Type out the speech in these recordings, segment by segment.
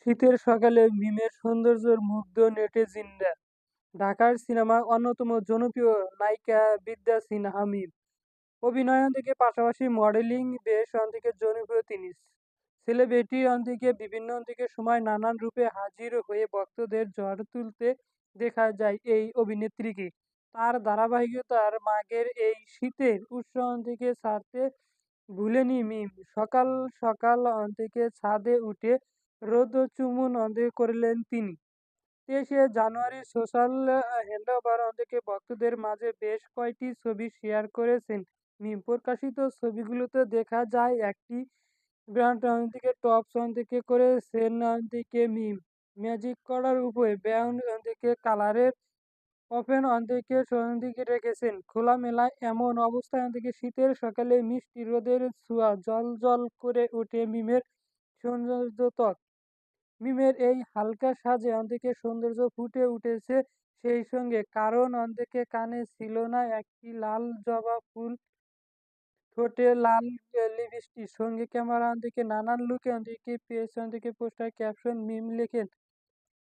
শীতের সকালে মিমের সৌন্দর্যের মুগ্ধ নেটিজেনরা ঢাকার সিনেমার অন্যতম জনপ্রিয় নায়িকা বিদ্যা সিনহা মিম। অভিনয় থেকে পাশাপাশি মডেলিং বেশ থেকে জনপ্রিয় তিনি। সেলিব্রিটি থেকে বিভিন্ন থেকে সময় নানান রূপে হাজির হয়ে ভক্তদের ঝড় তুলতে দেখা যায় এই অভিনেত্রীকে। তার ধারাবাহিকতার মাঘের এই শীতের উৎসব থেকে ছাড়তে ভুলেনি মিম। সকাল সকাল থেকে ছাদে উঠে রোদ চুমুন অন্ধে করলেন তিনি। তেইশে জানুয়ারি সোশ্যাল হ্যান্ডওভার থেকে ভক্তদের মাঝে বেশ কয়েকটি ছবি শেয়ার করেছেন। মিম, প্রকাশিত ছবিগুলোতে দেখা যায় একটি ব্র্যান্ড থেকে টপ থেকে করেছেন থেকে মিম। ম্যাজিক করার উপরে ব্যান্ড থেকে কালারের ওপেন থেকে দিকে রেখেছেন খোলামেলা এমন অবস্থায় থেকে শীতের সকালে মিষ্টি রোদের ছোঁয়া জল জল করে ওঠে মিমের সৌন্দর্য মিমের এই হালকা সাজে অন্তিকে সৌন্দর্য ফুটে উঠেছে সেই সঙ্গে কারণ অন্তিকে কানে ছিল না একটি লাল জবা ফুল, ঠোঁটে লাল লিপস্টিক। সঙ্গে ক্যামেরা অন্তিকে নানান লুকে অন্তিকে পেয়েছে অন্তিকে পোস্টার ক্যাপশন মিম লেখেন।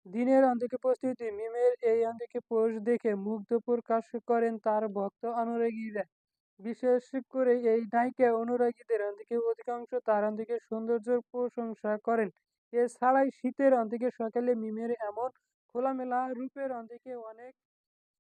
দিনের অন্ধকে প্রস্তুতি, মিমের এই অন্ধকে পোষ দেখে মুগ্ধ প্রকাশ করেন তার ভক্ত অনুরাগীরা। বিশেষ করে এই নায়িকা অনুরাগীদের অন্ধকে অধিকাংশ তার অন্ধকে সৌন্দর্য প্রশংসা করেন। এছাড়াই শীতের অন্ধকে সকালে মিমের এমন খোলামেলা রূপের অন্ধকে অনেক